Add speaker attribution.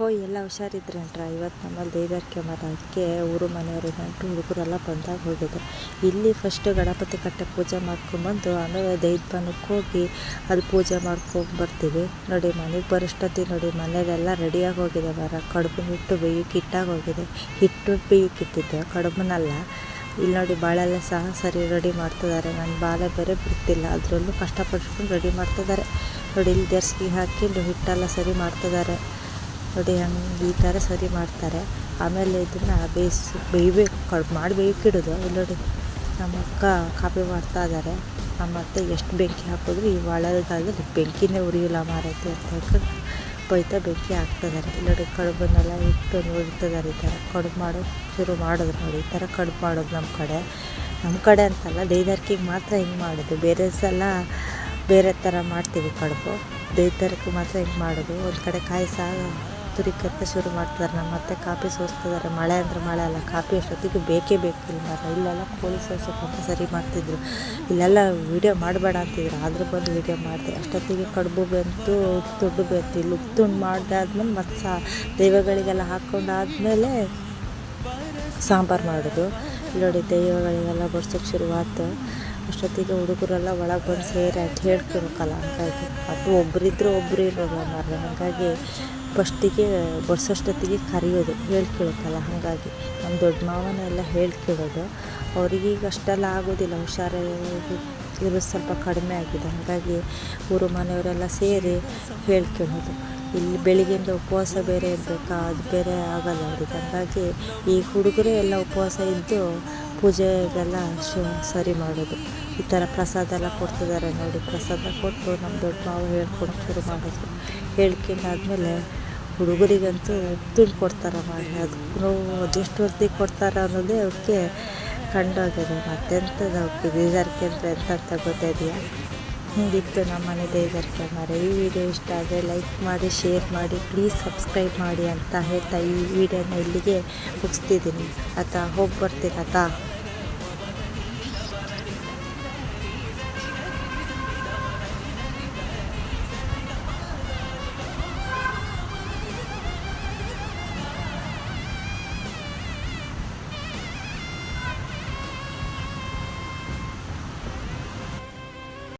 Speaker 1: ಹೋ ಎಲ್ಲ ಹುಷಾರಿದ್ರೇನ್ರ? ಇವತ್ತು ನಮ್ಮಲ್ಲಿ ದೈದಾರಿಕೆ ಮರ ಅದಕ್ಕೆ ಊರು ಮನೆಯವರು ನೆಂಟರು ಹುಡುಗರೆಲ್ಲ ಬಂದಾಗ ಹೋಗಿದ್ರು. ಇಲ್ಲಿ ಫಸ್ಟ್ ಗಣಪತಿ ಕಟ್ಟೆ ಪೂಜೆ ಮಾಡ್ಕೊಂಡ್ಬಂದು ಆಮೇಲೆ ದೈದ್ಬನಕ್ಕೆ ಹೋಗಿ ಅಲ್ಲಿ ಪೂಜೆ ಮಾಡ್ಕೊಂಡು ಬರ್ತೀವಿ. ನೋಡಿ, ಮನೆಗೆ ಬರೋಷ್ಟೊತ್ತಿ ನೋಡಿ, ಮನೇಲೆಲ್ಲ ರೆಡಿಯಾಗಿ ಹೋಗಿದೆ ಬರ ಕಡುಬು ಹಿಟ್ಟು ಬೇಯಕ್ಕೆ ಇಟ್ಟಾಗಿ ಹೋಗಿದೆ. ಹಿಟ್ಟು ಬೇಯಕ್ಕೆ ಇಟ್ಟಿದ್ದೆ ಇಲ್ಲಿ ನೋಡಿ, ಬಾಳೆಲ್ಲ ಸಹ ಸರಿ ರೆಡಿ ಮಾಡ್ತಿದ್ದಾರೆ. ನನ್ನ ಬಾಳೆ ಬೇರೆ ಬಿಡ್ತಿಲ್ಲ. ಅದರಲ್ಲೂ ಕಷ್ಟಪಟ್ಟುಕೊಂಡು ರೆಡಿ ಮಾಡ್ತಿದ್ದಾರೆ. ನೋಡಿ, ಇಲ್ಲಿ ದರ್ಸ್ಗಿ ಹಾಕಿ ಹಿಟ್ಟೆಲ್ಲ ಸರಿ ಮಾಡ್ತಿದ್ದಾರೆ. ನೋಡಿ, ಹಂಗೆ ಈ ಥರ ಸರಿ ಮಾಡ್ತಾರೆ. ಆಮೇಲೆ ಇದನ್ನು ಬೇಯಿಸಿ, ಬೇಯಬೇಕು ಕಡುಬು ಮಾಡಿ ಬೇಯಕ್ಕಿಡೋದು ಇಲ್ಲಿ ನೋಡಿ, ನಮ್ಮ ಅಕ್ಕ ಕಾಪಿ ಮಾಡ್ತಾ ಇದ್ದಾರೆ ನಮ್ಮ ಅತ್ತೆ ಎಷ್ಟು ಬೆಂಕಿ ಹಾಕಿದ್ರು ಈ ಒಳಗಾಗಲಿ ಬೆಂಕಿನೇ ಉರಿಯಿಲ್ಲ ಮಾರೈತೆ ಅಂತ ಹೇಳ್ಕೊಂಡು ಬೈತಾ ಬೆಂಕಿ ಹಾಕ್ತಿದ್ದಾರೆ ಇಲ್ಲಿ ನೋಡಿ, ಕಡುಬನ್ನೆಲ್ಲ ಇಟ್ಟು ನೋಡ್ತಿದ್ದಾರೆ ಈ ಥರ ಕಡುಬು ಮಾಡೋದು ಶುರು ಮಾಡೋದು ನೋಡಿ, ಈ ಥರ ಕಡುಬು ಮಾಡೋದು ನಮ್ಮ ಕಡೆ. ನಮ್ಮ ಕಡೆ ಅಂತಲ್ಲ ದೈದಾರ್ಕಿಗೆ ಮಾತ್ರ ಹಿಂಗೆ ಮಾಡೋದು. ಬೇರೆ ಸಲ ಬೇರೆ ಥರ ಮಾಡ್ತೀವಿ ಕಡುಬು. ದೈದಾರ್ಕಿಗೆ ಮಾತ್ರ ಹಿಂಗೆ ಮಾಡೋದು. ಒಂದು ಕಡೆ ಕಾಯಿ ತುರಿಕತ್ತ ಶುರು ಮಾಡ್ತಿದ್ದಾರೆ ನಮ್ಮ ಮತ್ತೆ ಕಾಫಿ ಸೋಸ್ತಿದ್ದಾರೆ. ಮಳೆ ಅಂದರೆ ಮಳೆ ಅಲ್ಲ, ಕಾಫಿ ಅಷ್ಟೊತ್ತಿಗೆ ಬೇಕೇ ಬೇಕಿಲ್ಲ ಇಲ್ಲೆಲ್ಲ ಕೋಳಿ ಸೋಸೋಕ್ಕಂತ ಸರಿ ಮಾಡ್ತಿದ್ರು. ಇಲ್ಲೆಲ್ಲ ವೀಡಿಯೋ ಮಾಡಬೇಡ ಅಂತಿದ್ರು. ಆದರೂ ಬಂದು ವೀಡಿಯೋ ಮಾಡಿದೆ. ಅಷ್ಟೊತ್ತಿಗೆ ಕಡುಬು ಬೆಂತು ಉಪ್ಪುತುಂಡು ಬಂತು ಇಲ್ಲಿ ಉಪ್ಪುತುಂಡು ಮಾಡಿದಾದ್ಮೇಲೆ ಮತ್ತು ಸಾ, ದೈವಗಳಿಗೆಲ್ಲ ಹಾಕ್ಕೊಂಡಾದ್ಮೇಲೆ ಸಾಂಬಾರು ಮಾಡೋದು. ನೋಡಿ, ದೈವಗಳಿಗೆಲ್ಲ ಬಡ್ಸೋಕ್ಕೆ ಶುರುವಾಯ್ತು ಅಷ್ಟೊತ್ತಿಗೆ ಹುಡುಗರೆಲ್ಲ ಒಳಗೆ ಬಂದು ಸೇರಿ ಅಂತ ಹೇಳ್ಕೊಬೇಕಲ್ಲ. ಹಂಗಾಗಿ ಅದು ಒಬ್ಬರಿದ್ದರೂ ಒಬ್ಬರು ಇರೋಲ್ಲ ಮಾರ್ರೆ. ಹಾಗಾಗಿ ಫಸ್ಟಿಗೆ ಬರ್ಸೋಷ್ಟೊತ್ತಿಗೆ ಕರೆಯೋದು, ಹೇಳ್ಕೊಳಕ್ಕಲ್ಲ, ಹಾಗಾಗಿ. ನಮ್ಮ ದೊಡ್ಡ ಮಾವನೆಲ್ಲ ಎಲ್ಲ ಹೇಳ್ಕೊಳೋದು. ಅವ್ರಿಗೀಗ ಅಷ್ಟೆಲ್ಲ ಆಗೋದಿಲ್ಲ ಹುಷಾರು ಇರೋದು ಸ್ವಲ್ಪ ಕಡಿಮೆ ಆಗಿದೆ. ಹಾಗಾಗಿ ಊರು ಮನೆಯವರೆಲ್ಲ ಸೇರಿ ಹೇಳ್ಕೊಳೋದು. ಇಲ್ಲಿ ಬೆಳಿಗ್ಗೆಯಿಂದ ಉಪವಾಸ ಬೇರೆ ಇರಬೇಕಾ? ಅದು ಬೇರೆ ಆಗಲ್ಲ ಅವ್ರಿಗೆ. ಹಾಗಾಗಿ ಈ ಹುಡುಗರೇ ಎಲ್ಲ ಉಪವಾಸ ಇದ್ದು ಪೂಜೆಗೆಲ್ಲ ಶು, ಸರಿ ಮಾಡೋದು. ಈ ಥರ ಪ್ರಸಾದ ಎಲ್ಲ ಕೊಡ್ತಿದ್ದಾರೆ ನೋಡಿ. ಪ್ರಸಾದ ಕೊಟ್ಟು ನಮ್ಮ ದೊಡ್ಡ ಮಾವ ಹೇಳ್ಕೊಂಡು ಶುರು ಮಾಡೋದು. ಹೇಳ್ಕೊಂಡಾದ್ಮೇಲೆ ಹುಡುಗರಿಗಂತೂ ತುಂಡು ಕೊಡ್ತಾರಮ್ಮ. ಅದಕ್ಕೂ ಅದೆಷ್ಟು ಹೊತ್ತಿಗೆ ಕೊಡ್ತಾರೆ ಅನ್ನೋದೇ ಅವಕ್ಕೆ ಕಂಡೋಗಿದೆ ಮತ್ತೆಂಥದ್ದು ಅವಕ್ಕೆ ಬೇಜಾರಿಕೆ ಅಂದರೆ ಗೊತ್ತಿದೆಯಾ ಹಿಂಗಿತ್ತು ನಮ್ಮ ಮನೆ ಬೇಜಾರಿಕೆ ಮಾರೆ. ಈ ವಿಡಿಯೋ ಇಷ್ಟ ಆದರೆ ಲೈಕ್ ಮಾಡಿ, ಶೇರ್ ಮಾಡಿ, ಪ್ಲೀಸ್ ಸಬ್ಸ್ಕ್ರೈಬ್ ಮಾಡಿ ಅಂತ ಹೇಳ್ತಾ ಈ ವಿಡಿಯೋನ ಇಲ್ಲಿಗೆ ಮುಗಿಸ್ತಿದ್ದೀನಿ. ಆತ ಹೋಗಿ ಬರ್ತೀನಿ ಆತ.